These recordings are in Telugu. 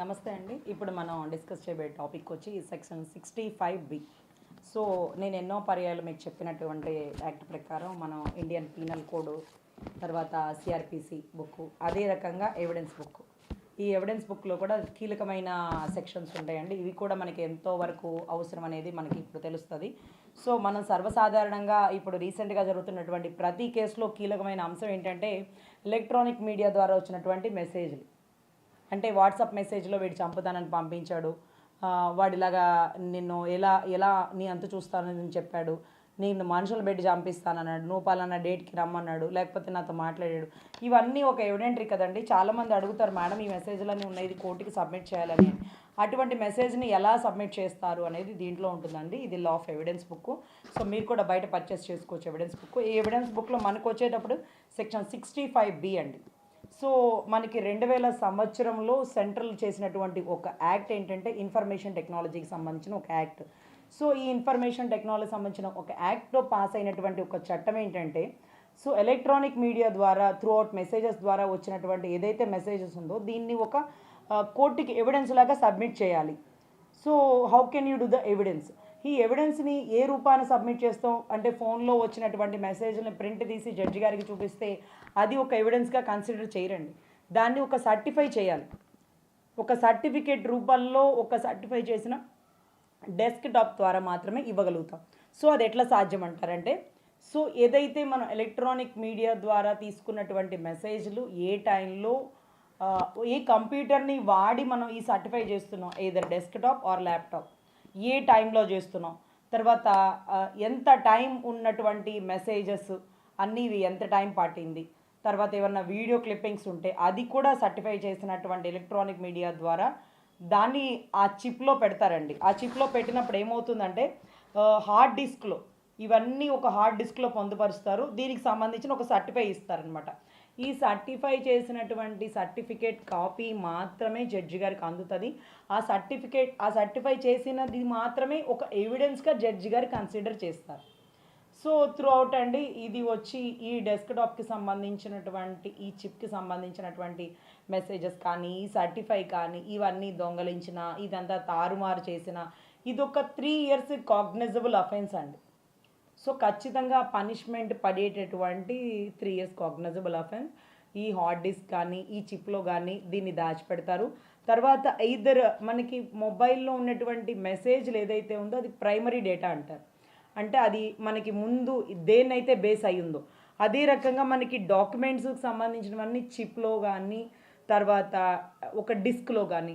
నమస్తే అండి. ఇప్పుడు మనం డిస్కస్ చేయబోయే టాపిక్ వచ్చి section sixty five B. So నేను ఎన్నో పర్యాలు మీకు చెప్పినటువంటి యాక్ట్ ప్రకారం మనం ఇండియన్ పీనల్ కోడ్ తర్వాత సిఆర్పిసి బుక్ అదే రకంగా ఎవిడెన్స్ బుక్ ఈ ఎవిడెన్స్ బుక్లో కూడా కీలకమైన సెక్షన్స్ ఉంటాయండి. ఇవి కూడా మనకి ఎంతో వరకు అవసరం అనేది మనకి ఇప్పుడు తెలుస్తుంది. సో మనం సర్వసాధారణంగా ఇప్పుడు రీసెంట్గా జరుగుతున్నటువంటి ప్రతి కేసులో కీలకమైన అంశం ఏంటంటే ఎలక్ట్రానిక్ మీడియా ద్వారా వచ్చినటువంటి మెసేజ్లు. అంటే వాట్సాప్ మెసేజ్లో వీడు చంపుతానని పంపించాడు. వాడిలాగా నిన్ను ఎలా ఎలా నీ అంత చూస్తానని చెప్పాడు. నేను మనుషులు పెట్టి చంపిస్తానన్నాడు. నువ్వు పలానా డేట్కి రమ్మన్నాడు. లేకపోతే నాతో మాట్లాడాడు. ఇవన్నీ ఒక ఎవిడెంటరీ కదండి. చాలామంది అడుగుతారు మేడం ఈ మెసేజ్లన్నీ ఉన్నాయి. ఇది కోర్టుకి సబ్మిట్ చేయాలని. అటువంటి మెసేజ్ని ఎలా సబ్మిట్ చేస్తారు అనేది దీంట్లో ఉంటుందండి. ఇది law of evidence book so మీరు కూడా బయట పర్చేస్ చేసుకోవచ్చు ఎవిడెన్స్ బుక్ ఈ ఎవిడెన్స్ బుక్లో మనకు వచ్చేటప్పుడు సెక్షన్ సిక్స్టీ ఫైవ్ బి అండి. సో మనకి రెండు వేల సంవత్సరంలో సెంట్రల్ చేసినటువంటి ఒక యాక్ట్ ఏంటంటే ఇన్ఫర్మేషన్ టెక్నాలజీకి సంబంధించిన ఒక యాక్ట్. సో ఈ ఇన్ఫర్మేషన్ టెక్నాలజీ సంబంధించిన ఒక యాక్ట్లో పాస్ అయినటువంటి ఒక చట్టం ఏంటంటే సో ఎలక్ట్రానిక్ మీడియా ద్వారా త్రూ అవుట్ మెసేజెస్ ద్వారా వచ్చినటువంటి ఏదైతే మెసేజెస్ ఉందో దీన్ని ఒక కోర్టుకి ఎవిడెన్స్ లాగా సబ్మిట్ చేయాలి. So how can you do the evidence ఈ ఎవిడెన్స్ని ఏ రూపాన్ని సబ్మిట్ చేస్తాం? అంటే ఫోన్లో వచ్చినటువంటి మెసేజ్ని ప్రింట్ తీసి జడ్జి గారికి చూపిస్తే అది ఒక ఎవిడెన్స్గా కన్సిడర్ చేయరండి. దాన్ని ఒక సర్టిఫై చేయాలి. ఒక సర్టిఫికేట్ రూపంలో ఒక సర్టిఫై చేసిన డెస్క్టాప్ ద్వారా మాత్రమే ఇవ్వగలుగుతాం. సో అది ఎట్లా సాధ్యం అంటారంటే సో ఏదైతే మనం ఎలక్ట్రానిక్ మీడియా ద్వారా తీసుకున్నటువంటి మెసేజ్లు ఏ టైంలో ఏ కంప్యూటర్ని వాడి మనం ఈ సర్టిఫై చేస్తున్నాం? ఏదర్ డెస్క్టాప్ ఆర్ ల్యాప్టాప్ ఏ టైంలో చేస్తున్నాం తర్వాత ఎంత టైం ఉన్నటువంటి మెసేజెస్ అన్నీ ఇవి ఎంత టైం పట్టింది? తర్వాత ఏమన్నా వీడియో క్లిప్పింగ్స్ ఉంటే అది కూడా సర్టిఫై చేసినటువంటి ఎలక్ట్రానిక్ మీడియా ద్వారా దాన్ని ఆ చిప్లో పెడతారండి. ఆ చిప్లో పెట్టినప్పుడు ఏమవుతుందంటే హార్డ్ డిస్క్లో ఇవన్నీ ఒక హార్డ్ డిస్క్లో పొందుపరుస్తారు. దీనికి సంబంధించిన ఒక సర్టిఫై ఇస్తారనమాట ఈ సర్టిఫై చేసినటువంటి సర్టిఫికేట్ కాపీ మాత్రమే జడ్జి గారికి అందుతుంది. ఆ సర్టిఫికేట్ ఆ సర్టిఫై చేసినది మాత్రమే ఒక ఎవిడెన్స్గా జడ్జి గారు కన్సిడర్ చేస్తారు. సో త్రూ అవుట్ అండి ఇది వచ్చి ఈ డెస్క్టాప్కి సంబంధించినటువంటి ఈ చిప్కి సంబంధించినటువంటి మెసేజెస్ కానీ ఈ సర్టిఫై కానీ ఇవన్నీ దొంగలించిన ఇదంతా తారుమారు చేసిన ఇది ఒక త్రీ ఇయర్స్ కాగ్నైజబుల్ అఫెన్స్ అండి. సో ఖచ్చితంగా పనిష్మెంట్ పడేటటువంటి త్రీ ఇయర్స్ కాగ్నజబుల్ అఫెన్స్. ఈ హార్డ్ డిస్క్ కానీ ఈ చిప్లో కానీ దీన్ని దాచిపెడతారు. తర్వాత ఇద్దరు మనకి మొబైల్లో ఉన్నటువంటి మెసేజ్లు ఏదైతే ఉందో అది ప్రైమరీ డేటా అంటారు. అంటే అది మనకి ముందు దేన్నైతే బేస్ అయి ఉందో అదే రకంగా మనకి డాక్యుమెంట్స్కి సంబంధించినవన్నీ చిప్లో కానీ తర్వాత ఒక డిస్క్లో కానీ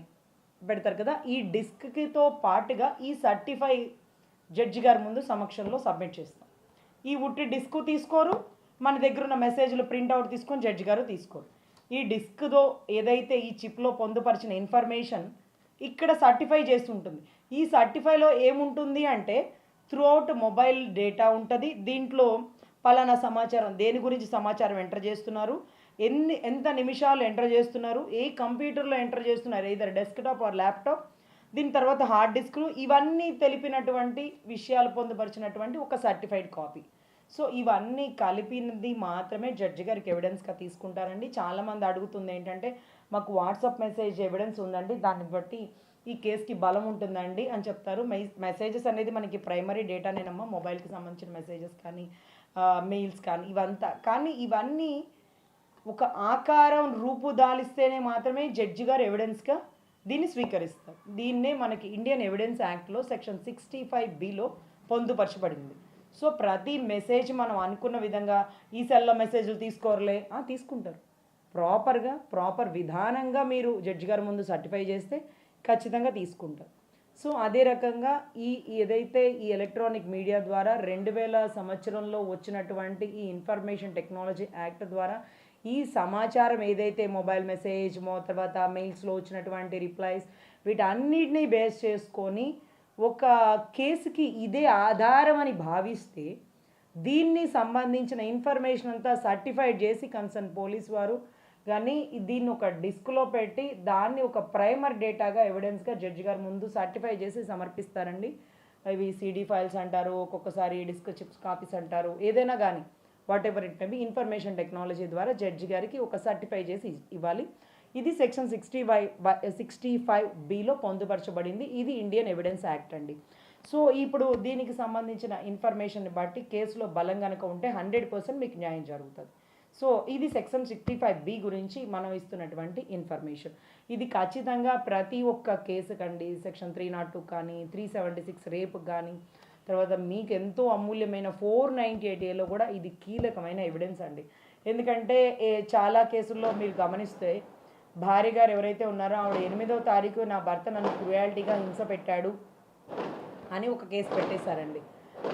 పెడతారు కదా. ఈ డిస్క్తో పాటుగా ఈ సర్టిఫై జడ్జి గారి ముందు సమక్షంలో సబ్మిట్ చేస్తాం. ఈ ఉట్టి డిస్క్ తీసుకోరు మన దగ్గర ఉన్న మెసేజ్లు ప్రింట్అవుట్ తీసుకొని జడ్జి గారు తీసుకోరు. ఈ డిస్క్తో ఏదైతే ఈ చిప్లో పొందుపరిచిన ఇన్ఫర్మేషన్ ఇక్కడ సర్టిఫై చేసి ఉంటుంది. ఈ సర్టిఫైలో ఏముంటుంది అంటే త్రూ అవుట్ మొబైల్ డేటా ఉంటుంది. దీంట్లో పలానా సమాచారం దేని గురించి సమాచారం ఎంటర్ చేస్తున్నారు ఎన్ని ఎంత నిమిషాలు ఎంటర్ చేస్తున్నారు ఏ కంప్యూటర్లో ఎంటర్ చేస్తున్నారు ఇదర్ డెస్క్టాప్ ఆర్ ల్యాప్టాప్ దీని తర్వాత హార్డ్ డిస్క్లు ఇవన్నీ తెలిపినటువంటి విషయాలు పొందుపరిచినటువంటి ఒక సర్టిఫైడ్ కాపీ సో ఇవన్నీ కలిపినది మాత్రమే జడ్జి గారికి ఎవిడెన్స్గా తీసుకుంటారండి. చాలామంది అడుగుతుంది ఏంటంటే మాకు వాట్సాప్ మెసేజ్ ఎవిడెన్స్ ఉందండి దాన్ని బట్టి ఈ కేసుకి బలం ఉంటుందండి అని చెప్తారు. మెసేజెస్ అనేది మనకి ప్రైమరీ డేటానేనమ్మా మొబైల్కి సంబంధించిన మెసేజెస్ కానీ మెయిల్స్ కానీ ఇవంతా. కానీ ఇవన్నీ ఒక ఆకారం రూపు దాలిస్తేనే మాత్రమే జడ్జి గారు ఎవిడెన్స్గా దీన్ని స్వీకరిస్తారు. దీన్నే మనకి ఇండియన్ ఎవిడెన్స్ యాక్ట్లో సెక్షన్ సిక్స్టీ ఫైవ్ బిలో పొందుపరచబడింది. సో ప్రతి మెసేజ్ మనం అనుకున్న విధంగా ఈ సెల్లో మెసేజ్లు తీసుకోరలే? తీసుకుంటారు. ప్రాపర్గా ప్రాపర్ విధానంగా మీరు జడ్జి గారి ముందు సర్టిఫై చేస్తే ఖచ్చితంగా తీసుకుంటారు. సో అదే రకంగా ఈ ఏదైతే ఈ ఎలక్ట్రానిక్ మీడియా ద్వారా రెండు వేల సంవత్సరంలో వచ్చినటువంటి ఈ ఇన్ఫర్మేషన్ టెక్నాలజీ యాక్ట్ ద్వారా ఈ సమాచారం ఏదైతే మొబైల్ మెసేజ్ తర్వాత మెయిల్స్లో వచ్చినటువంటి రిప్లైస్ వీటన్నిటిని బేస్ చేసుకొని ఒక కేసుకి ఇదే ఆధారం అని భావిస్తే దీన్ని సంబంధించిన ఇన్ఫర్మేషన్ అంతా సర్టిఫైడ్ చేసి కన్సర్న్ పోలీస్ వారు కానీ దీన్ని ఒక డిస్క్లో పెట్టి దాన్ని ఒక ప్రైమర్ డేటాగా ఎవిడెన్స్గా జడ్జి గారు ముందు సర్టిఫై చేసి సమర్పిస్తారండి. ఇవి సిడి ఫైల్స్ అంటారు ఒక్కొక్కసారి డిస్క్ చిప్స్ కాపీస్ అంటారు ఏదైనా కానీ. Whatever it may be information technology ద్వారా జడ్జి గారికి ఒక సర్టిఫై చేసి ఇవ్వాలి. ఇది section sixty five sixty five below పొందుపరచబడింది. ఇది ఇండియన్ ఎవిడెన్స్ యాక్ట్ అండి. సో ఇప్పుడు దీనికి సంబంధించిన ఇన్ఫర్మేషన్ బట్టి కేసులో బలం కనుక ఉంటే హండ్రెడ్ పర్సెంట్ మీకు న్యాయం జరుగుతుంది. సో ఇది సెక్షన్ సిక్స్టీ ఫైవ్ బి గురించి మనం ఇస్తున్నటువంటి ఇన్ఫర్మేషన్. ఇది ఖచ్చితంగా ప్రతి ఒక్క కేసు కండి. సెక్షన్ త్రీ నాట్ టూ కానీ త్రీ సెవెంటీ సిక్స్ రేపు కానీ తర్వాత మీకు ఎంతో అమూల్యమైన ఫోర్ నైంటీ ఎయిట్ ఏలో కూడా ఇది కీలకమైన ఎవిడెన్స్ అండి. ఎందుకంటే ఏ, చాలా కేసుల్లో మీరు గమనిస్తే భార్య గారు ఎవరైతే ఉన్నారో ఆవిడ ఎనిమిదో తారీఖు నా భర్త నన్ను క్రుయాలిటీగా హింస పెట్టాడు అని ఒక కేసు పెట్టేశారండి.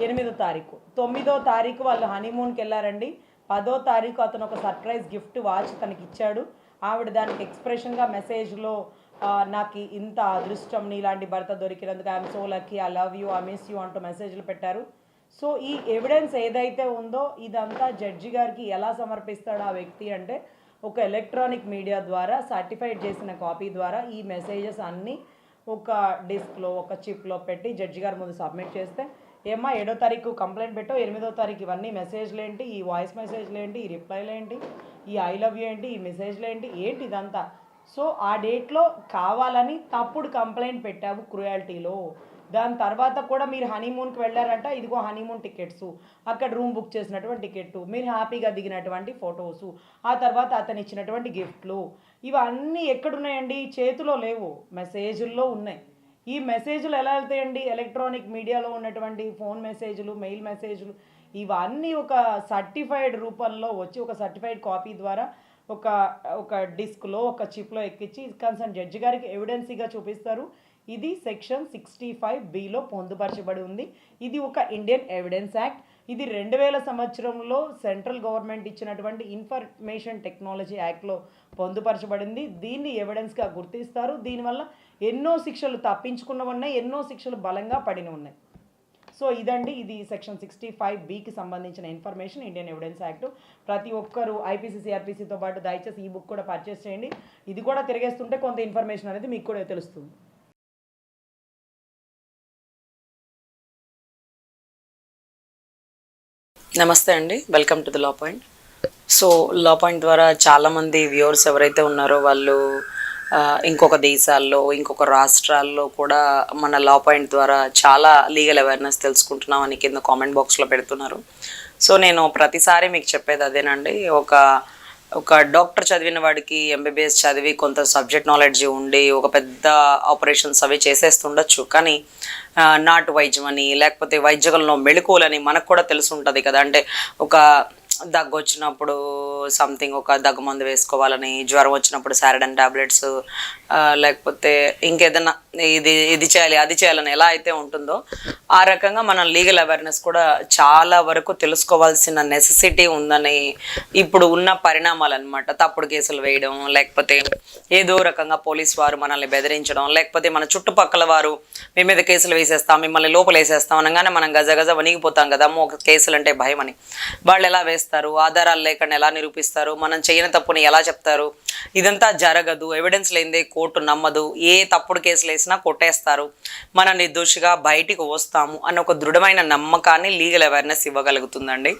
ఎనిమిదో తారీఖు. తొమ్మిదో తారీఖు వాళ్ళు హనీమూన్కి వెళ్ళారండి. పదో తారీఖు అతను ఒక సర్ప్రైజ్ గిఫ్ట్ వాచ్ తనకి ఇచ్చాడు ఆవిడ దానికి ఎక్స్ప్రెషన్గా మెసేజ్లో నాకు ఇంత అదృష్టం నీలాంటి భర్త దొరికినందుకు I'm so lucky I love you I miss you అంటూ మెసేజ్లు పెట్టారు. సో ఈ ఎవిడెన్స్ ఏదైతే ఉందో ఇదంతా జడ్జి గారికి ఎలా సమర్పిస్తాడు ఆ వ్యక్తి అంటే ఒక ఎలక్ట్రానిక్ మీడియా ద్వారా సర్టిఫైడ్ చేసిన కాపీ ద్వారా ఈ మెసేజెస్ అన్నీ ఒక డిస్క్లో ఒక చిప్లో పెట్టి జడ్జి గారి ముందు సబ్మిట్ చేస్తే ఏమ్మా ఏడో తారీఖు కంప్లైంట్ పెట్టో ఎనిమిదో తారీఖు ఇవన్నీ మెసేజ్లు ఏంటి? ఈ వాయిస్ మెసేజ్లు ఏంటి? ఈ రిప్లైలు ఏంటి? ఈ ఐ లవ్ యూ ఏంటి? ఈ మెసేజ్లు ఏంటి? ఏంటి ఇదంతా? సో ఆ డేట్లో కావాలని తప్పుడు కంప్లైంట్ పెట్టావు క్రుయాలిటీలో. దాని తర్వాత కూడా మీరు హనీమూన్కి వెళ్ళారంట ఇదిగో హనీమూన్ టికెట్స్. అక్కడ రూమ్ బుక్ చేసినటువంటి టికెట్ మీరు హ్యాపీగా దిగినటువంటి ఫొటోస్ ఆ తర్వాత అతను ఇచ్చినటువంటి గిఫ్ట్లు. ఇవన్నీ ఎక్కడున్నాయండి? చేతిలో లేవు మెసేజ్ల్లో ఉన్నాయి. ఈ మెసేజ్లు ఎలా వెళ్తాయండి? ఎలక్ట్రానిక్ మీడియాలో ఉన్నటువంటి ఫోన్ మెసేజ్లు మెయిల్ మెసేజ్లు ఇవన్నీ ఒక సర్టిఫైడ్ రూపంలో వచ్చి ఒక సర్టిఫైడ్ కాపీ ద్వారా ఒక ఒక డిస్క్లో ఒక చిప్లో ఎక్కించి కన్సర్న్ జడ్జి గారికి ఎవిడెన్సీగా చూపిస్తారు. ఇది సెక్షన్ సిక్స్టీ ఫైవ్ బిలో పొందుపరచబడి ఉంది. ఇది ఒక ఇండియన్ ఎవిడెన్స్ యాక్ట్. ఇది రెండు వేల సంవత్సరంలో సెంట్రల్ గవర్నమెంట్ ఇచ్చినటువంటి ఇన్ఫర్మేషన్ టెక్నాలజీ యాక్ట్లో పొందుపరచబడింది. దీన్ని ఎవిడెన్స్గా గుర్తిస్తారు. దీనివల్ల ఎన్నో శిక్షలు తప్పించుకున్నవి ఉన్నాయి ఎన్నో శిక్షలు బలంగా పడిన ఉన్నాయి. సో ఇదండి ఇది సెక్షన్ సిక్స్టీ ఫైవ్ బికి సంబంధించిన ఇన్ఫర్మేషన్ ఇండియన్ ఎవిడెన్స్ యాక్ట్ ప్రతి ఒక్కరు ఐపీసీసీఆర్పీసీతో పాటు దయచేసి ఈ బుక్ కూడా పర్చేస్ చేయండి. ఇది కూడా తిరిగేస్తుంటే కొంత ఇన్ఫర్మేషన్ అనేది మీకు కూడా తెలుస్తుంది. నమస్తే అండి. Welcome to the law point so law point ద్వారా చాలామంది వ్యూవర్స్ ఎవరైతే ఉన్నారో వాళ్ళు ఇంకొక దేశాల్లో ఇంకొక రాష్ట్రాల్లో కూడా మన లా పాయింట్ ద్వారా చాలా లీగల్ అవేర్నెస్ తెలుసుకుంటున్నామని కింద కామెంట్ బాక్స్లో పెడుతున్నారు. సో నేను ప్రతిసారి మీకు చెప్పేది అదేనండి. ఒక ఒక డాక్టర్ చదివిన వాడికి ఎంబీబీఎస్ చదివి కొంత సబ్జెక్ట్ నాలెడ్జ్ ఉండి ఒక పెద్ద ఆపరేషన్స్ అవి చేసేస్తుండొచ్చు. కానీ నాటు వైద్యం అని లేకపోతే వైద్యకంలో మెళుకువలని మనకు కూడా తెలిసి ఉంటుంది కదా. అంటే ఒక దగ్గు వచ్చినప్పుడు సంథింగ్ ఒక దగ్గు మందు వేసుకోవాలని జ్వరం వచ్చినప్పుడు సారడన్ టాబ్లెట్స్ లేకపోతే ఇంకేదన్నా ఇది ఇది చేయాలి అది చేయాలని ఎలా అయితే ఉంటుందో ఆ రకంగా మనం లీగల్ అవేర్నెస్ కూడా చాలా వరకు తెలుసుకోవాల్సిన నెసెసిటీ ఉందని ఇప్పుడు ఉన్న పరిణామాలు అనమాట తప్పుడు కేసులు వేయడం లేకపోతే ఏదో రకంగా పోలీస్ వారు మనల్ని బెదిరించడం లేకపోతే మన చుట్టుపక్కల వారు మీ మీద కేసులు వేసేస్తాం మిమ్మల్ని లోపల వేసేస్తాం అనగానే మనం గజ గజ వణిగిపోతాం కదా ఒక కేసులు అంటే భయం అని వాళ్ళు ఎలా వేస్తారు ఆధారాలు లేకుండా ఎలా నిరూపిస్తారు మనం చేయని తప్పుని ఎలా చెప్తారు? ఇదంతా జరగదు ఎవిడెన్స్ లేనిదే కోర్టు నమ్మదు ఏ తప్పుడు కేసులు వేసినా కొట్టేస్తారు. మన నిర్దోషిగా బయటికి వస్తాము అన్న ఒక దృఢమైన నమ్మకాన్ని లీగల్ అవేర్నెస్ ఇవ్వగలుగుతుందండి.